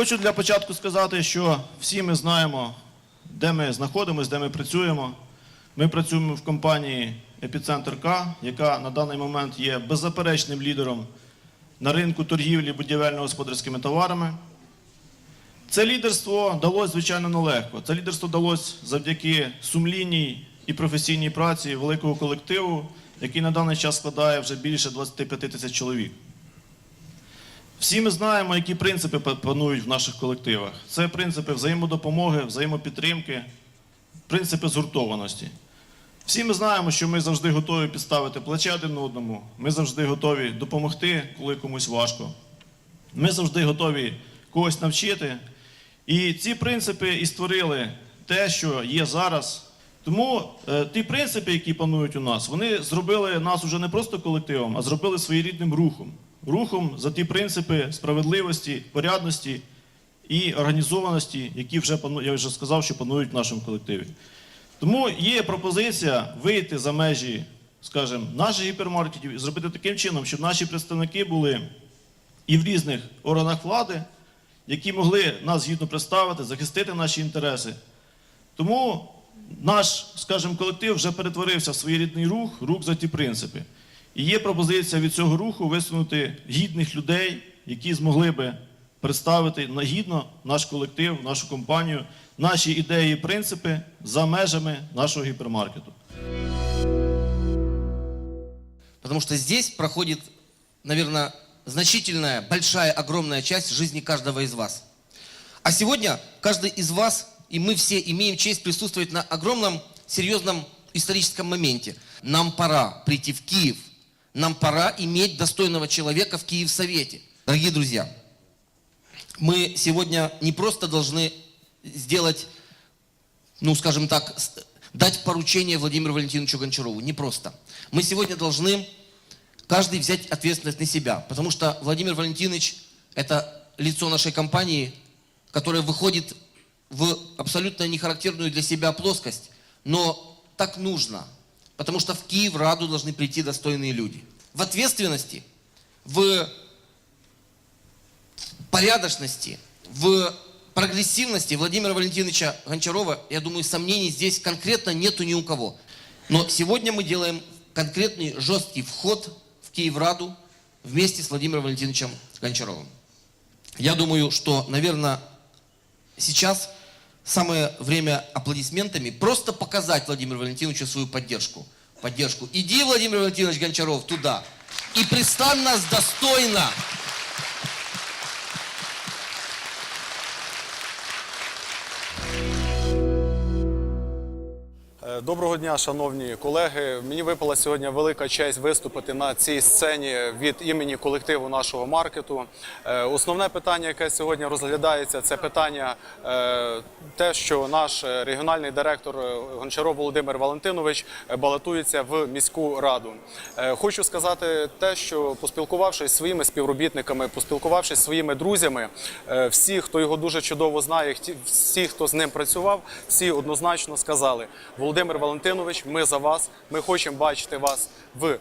Хочу для початку сказати, що всі ми знаємо, де ми знаходимося, де ми працюємо. Ми працюємо в компанії Епіцентр К, яка на даний момент є беззаперечним лідером на ринку торгівлі будівельно-господарськими товарами. Це лідерство далось, звичайно, нелегко. Це лідерство далось завдяки сумлінній і професійній праці великого колективу, який на даний час складає вже більше 25 тисяч чоловік. Всі ми знаємо, які принципи панують в наших колективах. Це принципи взаємодопомоги, взаємопідтримки, принципи згуртованості. Всі ми знаємо, що ми завжди готові підставити плече один одному, ми завжди готові допомогти, коли комусь важко. Ми завжди готові когось навчити. І ці принципи і створили те, що є зараз. Тому е, ті принципи, які панують у нас, вони зробили нас уже не просто колективом, а зробили своєрідним рухом. Рухом за ті принципи справедливості, порядності і організованості, які вже я вже сказав, що панують в нашому колективі. Тому є пропозиція вийти за межі, скажімо, наших гіпермаркетів і зробити таким чином, щоб наші представники були і в різних органах влади, які могли нас гідно представити, захистити наші інтереси. Тому наш, скажімо, колектив вже перетворився в своєрідний рух, рух за ті принципи. І є пропозиція від цього руху висунути гідних людей, які змогли би представити на- гідно наш колектив, нашу компанію, наші ідеї і принципи за межами нашого гіпермаркету. Потому что здесь проходит, наверное, значительная, большая, огромная часть жизни каждого из вас. А сегодня каждый из вас, и мы все имеем честь присутствовать на огромном, серьезном историческом моменте. Нам пора прийти в Киев. Нам пора иметь достойного человека в Киев-Совете. Дорогие друзья, мы сегодня не просто должны сделать ну, скажем так, дать поручение Владимиру Валентиновичу Гончарову. Не просто. Мы сегодня должны каждый взять ответственность на себя, потому что Владимир Валентинович – это лицо нашей компании, которое выходит в абсолютно нехарактерную для себя плоскость, но так нужно, потому что в Киев Раду должны прийти достойные люди. В ответственности, в порядочности, в прогрессивности Владимира Валентиновича Гончарова, я думаю, сомнений здесь конкретно нету ни у кого. Но сегодня мы делаем конкретный жесткий вход в Киевраду вместе с Владимиром Валентиновичем Гончаровым. Я думаю, что, наверное, сейчас самое время аплодисментами просто показать Владимиру Валентиновичу свою поддержку. Поддержку. Иди, Владимир Валентинович Гончаров, туда. И пристань нас достойно. Доброго дня, шановні колеги. Мені випала сьогодні велика честь виступити на цій сцені від імені колективу нашого маркету. Е, Основне питання, яке сьогодні розглядається, це питання е, те, що наш е, регіональний директор Гончаров Володимир Валентинович балотується в міську раду. Хочу сказати те, що поспілкувавшись своїми співробітниками, поспілкувавшись своїми друзями, всі, хто його дуже чудово знає, всі, хто з ним працював, всі однозначно сказали: Володимир Валентинович, ми за вас. Ми хочемо бачити вас в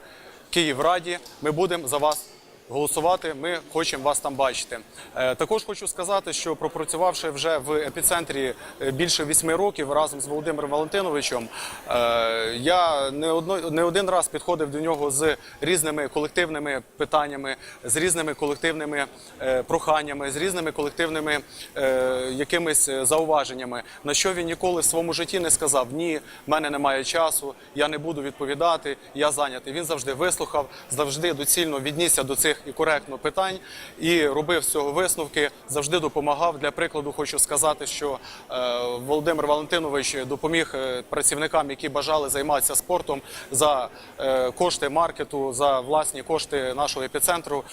Київраді. Ми будемо за вас. Голосувати, ми хочемо вас там бачити. Е, Також хочу сказати, що пропрацювавши вже в епіцентрі е, більше вісьми років разом з Володимиром Валентиновичем, е, я не одно не один раз підходив до нього з різними колективними питаннями, з різними колективними проханнями, з різними колективними якимись зауваженнями, на що він ніколи в своєму житті не сказав: ні, в мене немає часу, я не буду відповідати, я зайнятий. Він завжди вислухав, завжди доцільно віднісся до цих і коректно питань і робив з цього висновки. Завжди допомагав. Для прикладу, хочу сказати, що е, Володимир Валентинович допоміг е, працівникам, які бажали займатися спортом за е, кошти маркету, за власні кошти нашого епіцентру,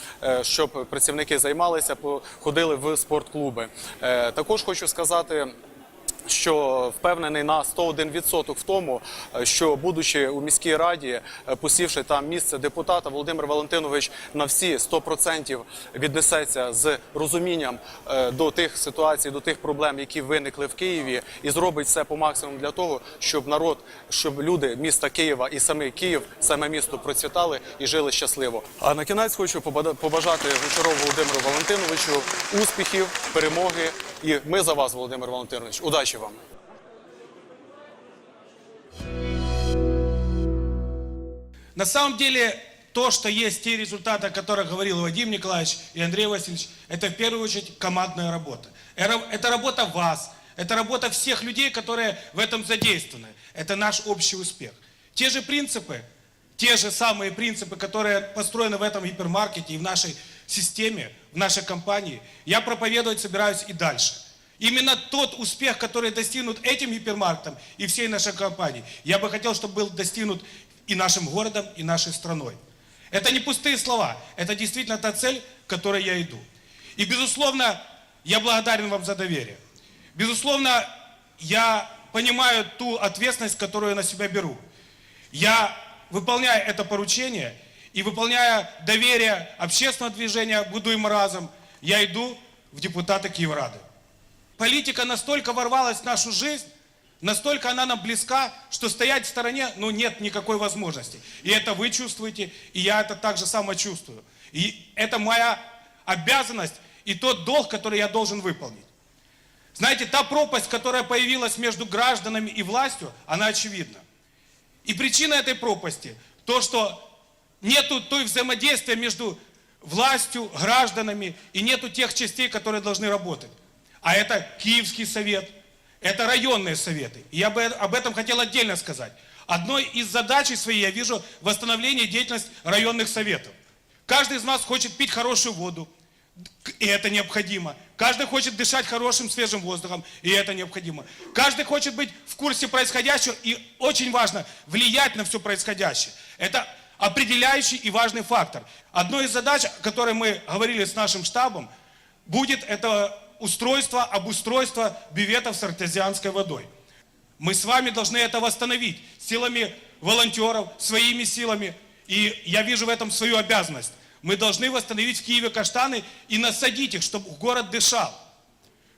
щоб працівники займалися, ходили в спортклуби. Також хочу сказати. Що впевнений на 101% в тому, е, що будучи у міській раді, е, посівши там місце депутата, Володимир Валентинович на всі 100% віднесеться з розумінням е, до тих ситуацій, до тих проблем, які виникли в Києві, і зробить все по максимуму для того, щоб народ, щоб люди міста Києва і саме Київ, саме місто процвітали і жили щасливо. А на кінець хочу побажати Гончарову Володимиру Валентиновичу успіхів, перемоги. І ми за вас, Володимир Валентинович. Удачі вам! На самом деле, то, что есть те результаты, о которых говорил Вадим Николаевич и Андрей Васильевич, это в первую очередь командная работа. Это работа вас, это работа всех людей, которые в этом задействованы. Это наш общий успех. Те же принципы, те же самые принципы, которые построены в этом гипермаркете и в нашей системе, в нашей компании, я проповедовать собираюсь и дальше. Именно тот успех, который достигнут этим гипермаркетом и всей нашей компанией, я бы хотел, чтобы был достигнут и нашим городом, и нашей страной. Это не пустые слова, это действительно та цель, к которой я иду. И, безусловно, я благодарен вам за доверие. Безусловно, я понимаю ту ответственность, которую я на себя беру. Я, выполняя это поручение и выполняя доверие общественного движения «Будуем разом», я иду в депутаты Киеврады. Политика настолько ворвалась в нашу жизнь, настолько она нам близка, что стоять в стороне, ну, нет никакой возможности. И это вы чувствуете, и я это так же само чувствую. И это моя обязанность и тот долг, который я должен выполнить. Знаете, та пропасть, которая появилась между гражданами и властью, она очевидна. И причина этой пропасти то, что нету той взаимодействия между властью, гражданами и нету тех частей, которые должны работать. А это Киевский совет, это районные советы. И я бы об этом хотел отдельно сказать. Одной из задач своей я вижу восстановление деятельности районных советов. Каждый из нас хочет пить хорошую воду, и это необходимо. Каждый хочет дышать хорошим свежим воздухом, и это необходимо. Каждый хочет быть в курсе происходящего, и очень важно влиять на все происходящее. Это определяющий и важный фактор. Одной из задач, о которой мы говорили с нашим штабом, будет это устройство, обустройство бюветов с артезианской водой. Мы с вами должны это восстановить силами волонтеров, своими силами. И я вижу в этом свою обязанность. Мы должны восстановить в Киеве каштаны и насадить их, чтобы город дышал.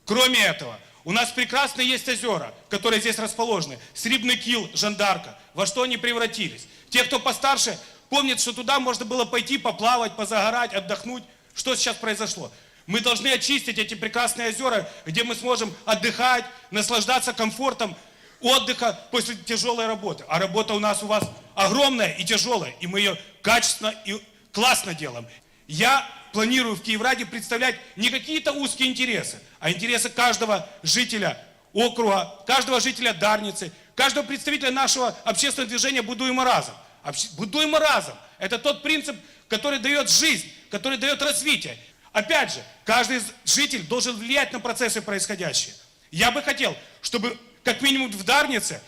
Кроме этого, у нас прекрасно есть озера, которые здесь расположены. Срибный кил, Жандарка. Во что они превратились? Те, кто постарше, помнят, что туда можно было пойти поплавать, позагорать, отдохнуть. Что сейчас произошло? Мы должны очистить эти прекрасные озера, где мы сможем отдыхать, наслаждаться комфортом отдыха после тяжелой работы. А работа у нас у вас огромная и тяжелая, и мы ее качественно и классно делаем. Я планирую в Киевраде представлять не какие-то узкие интересы, а интересы каждого жителя округа, каждого жителя Дарницы, каждого представителя нашего общественного движения «Будуем разом». Будуем разом. Это тот принцип, который дает жизнь, который дает развитие. Опять же, каждый житель должен влиять на процессы происходящие. Я бы хотел, чтобы как минимум в Дарнице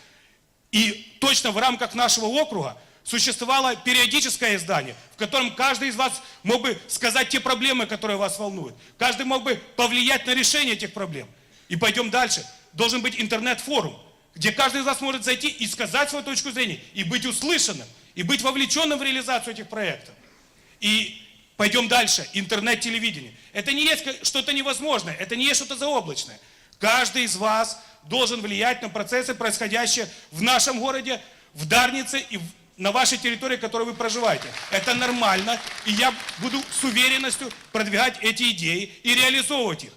и точно в рамках нашего округа существовало периодическое издание, в котором каждый из вас мог бы сказать те проблемы, которые вас волнуют. Каждый мог бы повлиять на решение этих проблем. И пойдем дальше. Должен быть интернет-форум, где каждый из вас может зайти и сказать свою точку зрения, и быть услышанным, и быть вовлеченным в реализацию этих проектов. И пойдем дальше. Интернет-телевидение. Это не есть что-то невозможное, это не есть что-то заоблачное. Каждый из вас должен влиять на процессы, происходящие в нашем городе, в Дарнице и в- на вашей территории, в которой вы проживаете. Это нормально, и я буду с уверенностью продвигать эти идеи и реализовывать их.